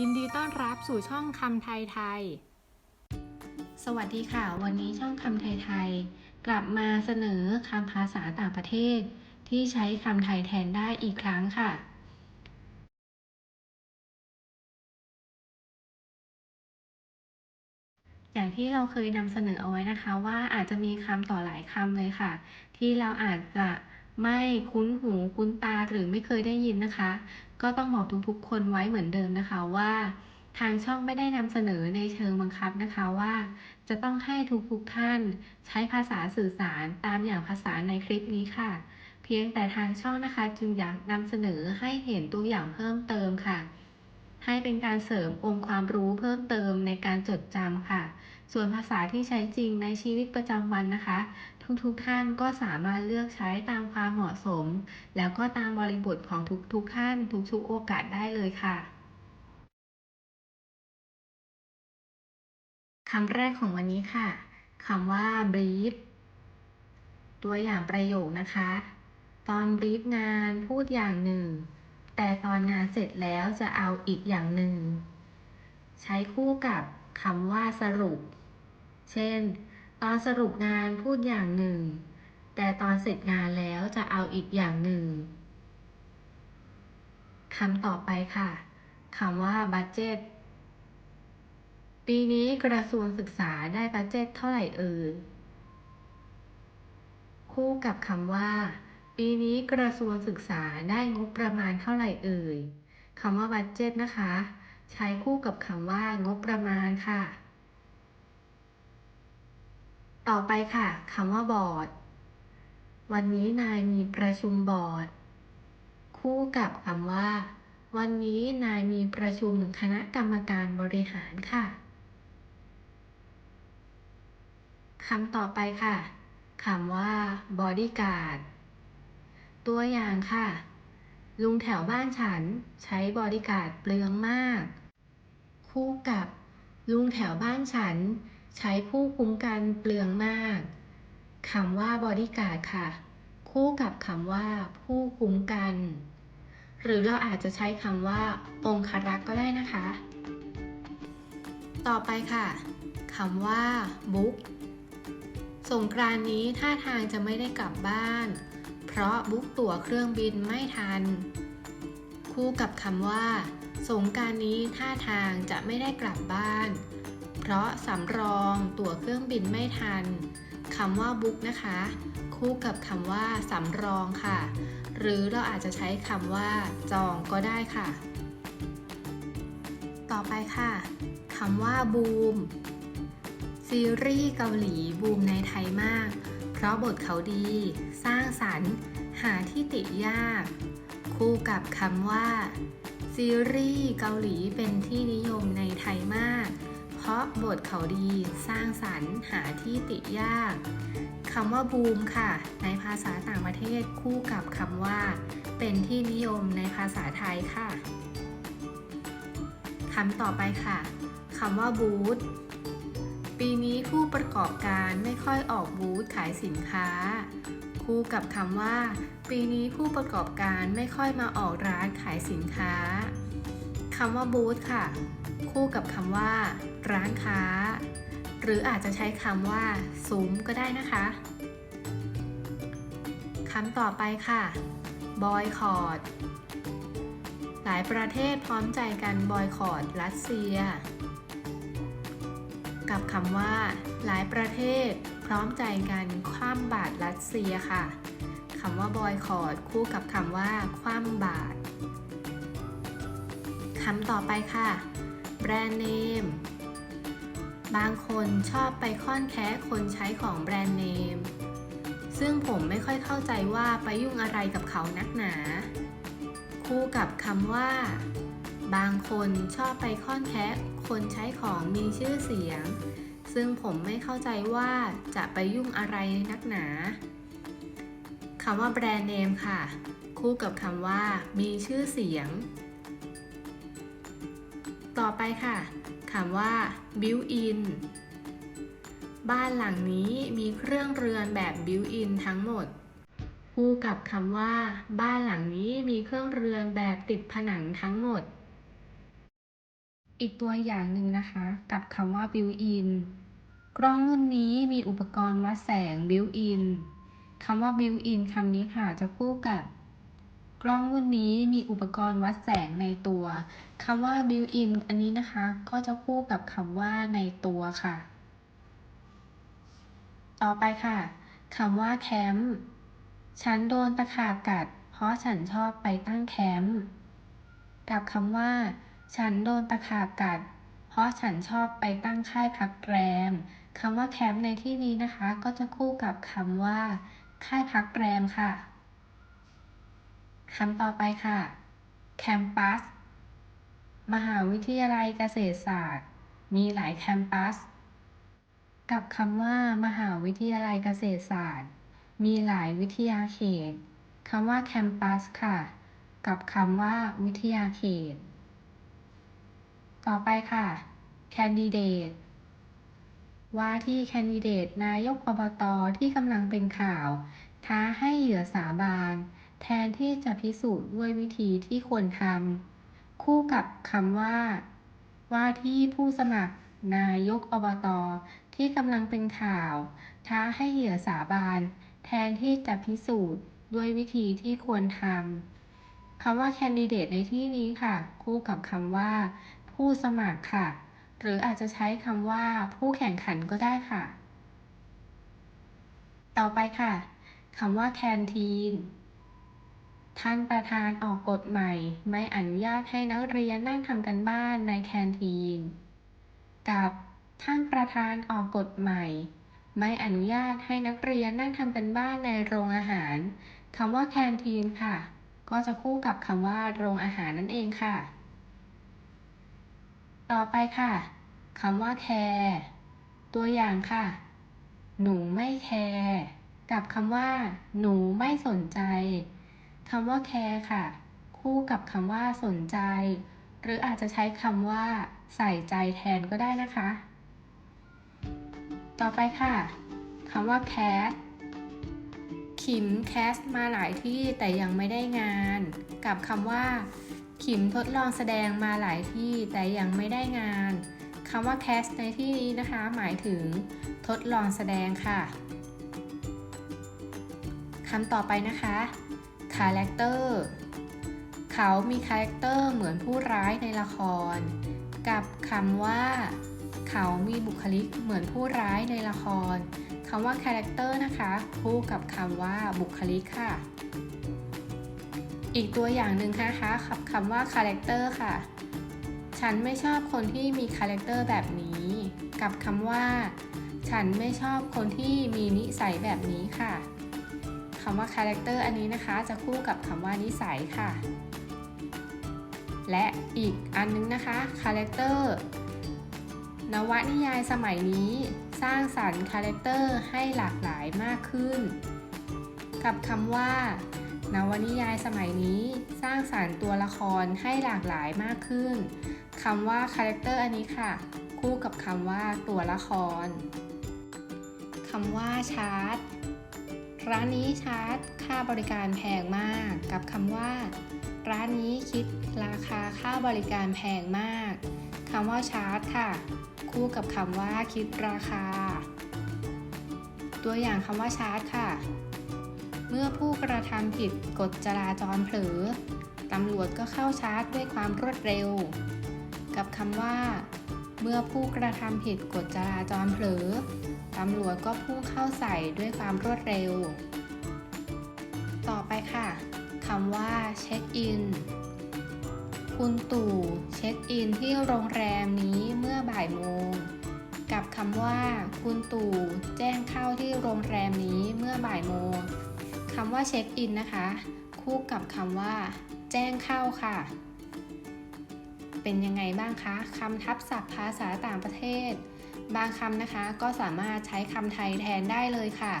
ยินดีต้อนรับสู่ช่องคำไทยไทย สวัสดีค่ะ วันนี้ช่องคำไทยไทย กลับมาเสนอคำภาษาต่างประเทศ ที่ใช้คำไทยแทนได้อีกครั้งค่ะ อย่างที่เราเคยนำเสนอเอาไว้นะคะว่าอาจจะมีคำต่อหลายคำเลยค่ะ ที่เราอาจจะ ไม่คุ้นหูคุ้นตาหรือไม่เคยได้ยินนะคะ ก็ต้องบอกทุกๆคนไว้เหมือนเดิมนะคะว่า ทางช่องไม่ได้นำเสนอในเชิงบังคับนะคะว่า จะต้องให้ทุกๆท่านใช้ภาษาสื่อสารตามอย่างภาษาในคลิปนี้ค่ะ เพียงแต่ทางช่องนะคะจึงอยากนำเสนอให้เห็นตัวอย่างเพิ่มเติมค่ะ ให้เป็นการเสริมองค์ความรู้เพิ่มเติมในการจดจำค่ะ ส่วนภาษาที่ใช้จริงในชีวิตประจำวันนะคะ ทุกๆท่านก็สามารถเลือกใช้ตามความเหมาะสม แล้วก็ตามบริบทของทุกๆท่านทุกๆโอกาสได้เลยค่ะคำแรกของวันนี้ค่ะคำว่า brief ตัวอย่างประโยคนะคะ ตอน brief งานพูดอย่างหนึ่ง แต่ตอนงานเสร็จแล้วจะเอาอีกอย่างหนึ่ง ใช้คู่กับคำว่าสรุป เช่น ตอนสรุปงานพูดอย่างหนึ่ง แต่ตอนเสร็จงานแล้วจะเอาอีกอย่างหนึ่งคำต่อไปค่ะคำว่า budget ปีนี้กระทรวงศึกษาได้บัดเจ็ตเท่าไหร่เอ่ยคู่กับคำว่า ปีนี้กระทรวงศึกษาได้งบประมาณเท่าไหร่เอ่ยคำว่าบัดเจ็ตนะคะ ใช้คู่กับคำว่างบประมาณค่ะ ต่อไปค่ะคำว่าบอร์ด วันนี้นายมีประชุมบอร์ด คู่กับคำว่า วันนี้นายมีประชุมคณะกรรมการบริหารค่ะคำต่อไปค่ะคำว่า bodyguard ตัวอย่างค่ะ ลุงแถวบ้านฉันใช้บอดี้การ์ดเปลืองมาก คู่กับ ลุงแถวบ้านฉัน ใช้ผู้คุ้มกันเปลืองมากคำว่าบอดี้การ์ดค่ะ คู่กับคำว่า ผู้คุ้มกัน หรือเราอาจจะใช้คำว่า องครักษ์ก็ได้นะคะ ต่อไปค่ะคำว่าบุ๊กสงกรานนี้ท่าทางจะไม่ได้กลับบ้าน เพราะบุ๊กตั๋วเครื่องบินไม่ทัน คู่กับคำว่า สงกานต์นี้ท่าทางจะไม่ได้กลับบ้านเพราะสำรองตั๋วเครื่องบินไม่ทันคำว่าบุ๊กนะคะ คู่กับคำว่าสำรองค่ะ หรือเราอาจจะใช้คำว่าจองก็ได้ค่ะ ต่อไปค่ะคำว่าบูมซีรีส์เกาหลีบูมในไทยมาก เพราะบทเขาดี สร้างสรรค์ หาที่ติยาก คู่กับคำว่า ซีรีส์เกาหลีเป็นที่นิยมในไทยมาก เพราะบทเขาดีสร้างสรรค์หาที่ติยากคำว่าบูมค่ะ ในภาษาต่างประเทศคู่กับคำว่า เป็นที่นิยมในภาษาไทยค่ะคำต่อไปค่ะคำว่าบูธปีนี้ผู้ประกอบการไม่ค่อยออกบูธขายสินค้า คู่กับคำว่า ปีนี้ผู้ประกอบการไม่ค่อยมาออกร้านขายสินค้าคำว่าบูธค่ะ คู่กับคำว่า ร้านค้า หรืออาจจะใช้คำว่าซุ้มก็ได้นะคะคำต่อไปค่ะบอยคอร์ดหลายประเทศพร้อมใจกันบอยคอร์ดรัสเซีย กับคำว่า หลายประเทศพร้อมใจกันคว่ำบาตรรัสเซียค่ะคำว่าบอยคอร์ดคู่กับคำว่าคว่ำบาตรคำต่อไปค่ะ แบรนด์เนม บางคนชอบไปค่อนแค้คนใช้ของแบรนด์เนม ซึ่งผมไม่ค่อยเข้าใจว่าไปยุ่งอะไรกับเขานักหนา คู่กับคำว่า บางคนชอบไปค่อนแคะคนใช้ของมีชื่อเสียง ซึ่งผมไม่เข้าใจว่าจะไปยุ่งอะไรนักหนาคำว่าแบรนด์เนมค่ะ คู่กับคำว่า มีชื่อเสียง ต่อไปค่ะ คำว่า built in บ้านหลังนี้มีเครื่องเรือนแบบ built in ทั้งหมด คู่กับคำว่า บ้านหลังนี้มีเครื่องเรือนแบบติดผนังทั้งหมด อีกตัวอย่างหนึ่งนะคะ กับคำว่า built in กล้องรุ่นนี้มีอุปกรณ์วัดแสง built in คำว่า built in คำนี้ค่ะจะคู่กับ ล้องรุ่นนี้มีอุปกรณ์วัดแสงในตัวคำว่า built in อันนี้นะคะ ก็จะคู่กับคำว่าในตัวค่ะ ต่อไปค่ะคำว่าแคมป์ฉันโดนตะขาบกัด เพราะฉันชอบไปตั้งแคมป์กับคำว่า ฉันโดนตะขาบกัด เพราะฉันชอบไปตั้งค่ายพักแรมคำว่าแคมป์ในที่นี้นะคะ ก็จะคู่กับคำว่า ค่ายพักแรมค่ะ คำต่อไปค่ะ แคมปัส มหาวิทยาลัยเกษตรศาสตร์ มีหลายแคมปัส กับคำว่า มหาวิทยาลัยเกษตรศาสตร์ มีหลายวิทยาเขตคำว่าแคมปัสค่ะ กับคำว่า วิทยาเขต ต่อไปค่ะแคนดิเดตว่าที่แคนดิเดตนายกอบตที่กำลังเป็นข่าว ท้าให้เหยื่อสาบาน แทนที่จะพิสูจน์ด้วยวิธีที่ควรทำคู่กับคำว่า ว่าที่ผู้สมัครนายกอบตที่กำลังเป็นข่าว ท้าให้เหยื่อสาบาน แทนที่จะพิสูจน์ด้วยวิธีที่ควรทำคำว่า candidate ในที่นี้ค่ะ คู่กับคำว่า ผู้สมัครค่ะ หรืออาจจะใช้คำว่า ผู้แข่งขันก็ได้ค่ะ ต่อไปค่ะคำว่า canteen ท่านประธานออกกฎใหม่ ไม่อนุญาตให้นักเรียนนั่งทำกันบ้านในแคนทีน กับท่านประธานออกกฎใหม่ ไม่อนุญาตให้นักเรียนนั่งทำกันบ้านในโรงอาหารคำว่าแคนทีนค่ะ ก็จะคู่กับคำว่าโรงอาหารนั่นเองค่ะ ต่อไปค่ะคำว่าแคร์ตัวอย่างค่ะ หนูไม่แคร์กับคำว่า หนูไม่สนใจ คำว่า care ค่ะ คู่กับคำว่าสนใจ หรืออาจจะใช้คำว่า ใส่ใจแทนก็ได้นะคะ ต่อไปค่ะคำว่า cat ขิมแคสมาหลายที่แต่ยังไม่ได้งาน กับคำว่า ขิมทดลองแสดงมาหลายที่แต่ยังไม่ได้งานคำว่า cast ในที่นี้นะคะ หมายถึง ทดลองแสดงค่ะคำต่อไปนะคะ คาแรคเตอร์เขามีคาแรคเตอร์เหมือนผู้ร้ายในละคร กับคำว่า เขามีบุคลิกเหมือนผู้ร้ายในละครคำว่าคาแรคเตอร์นะคะ คู่กับคำว่าบุคลิกค่ะ อีกตัวอย่างหนึ่งนะคะกับคำว่าคาแรคเตอร์ค่ะ ฉันไม่ชอบคนที่มีคาแรคเตอร์แบบนี้ กับคำว่า ฉันไม่ชอบคนที่มีนิสัยแบบนี้ค่ะ คำว่าคาแรคเตอร์อันนี้นะคะ จะคู่กับคำว่านิสัยค่ะ และอีกอันนึงนะคะคาแรคเตอร์นวนิยายสมัยนี้สร้างสรรค์คาแรคเตอร์ให้หลากหลายมากขึ้น กับคำว่า นวนิยายสมัยนี้สร้างสรรค์ตัวละครให้หลากหลายมากขึ้นคำว่าคาแรคเตอร์อันนี้ค่ะ คู่กับคำว่าตัวละครคำว่าชาร์ต ร้านนี้ชาร์จค่าบริการแพงมาก กับคำว่า ร้านนี้คิดราคาค่าบริการแพงมากคำว่าชาร์จค่ะ คู่กับคำว่าคิดราคา ตัวอย่างคำว่าชาร์จค่ะ เมื่อผู้กระทำผิดกฎจราจรเผลอตำรวจก็เข้าชาร์จด้วยความรวดเร็ว กับคำว่า เมื่อผู้กระทำผิดกฎจราจรเผลอำรวจก็พุ่งเข้าใส่ด้วยความรวดเร็ว ต่อไปค่ะคำว่าเช็คอินคุณตู่เช็คอินที่โรงแรมนี้เมื่อบ่ายโมง กับคำว่า คุณตู่แจ้งเข้าที่โรงแรมนี้เมื่อบ่ายโมงคำว่าเช็คอินนะคะ คู่กับคำว่า แจ้งเข้าค่ะ เป็นยังไงบ้างคะคำทับศัพท์ภาษาต่างประเทศ บางคำนะคะก็สามารถใช้คำไทยแทนได้เลยค่ะ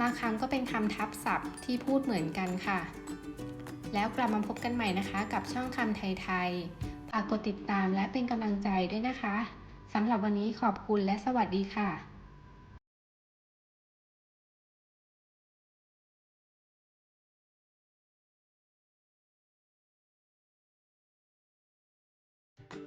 บางคำก็เป็นคำทับศัพท์ที่พูดเหมือนกันค่ะ แล้วกลับมาพบกันใหม่นะคะ กับช่องคำไทยๆฝากกดติดตามและเป็นกำลังใจด้วยนะคะสำหรับวันนี้ขอบคุณและสวัสดีค่ะ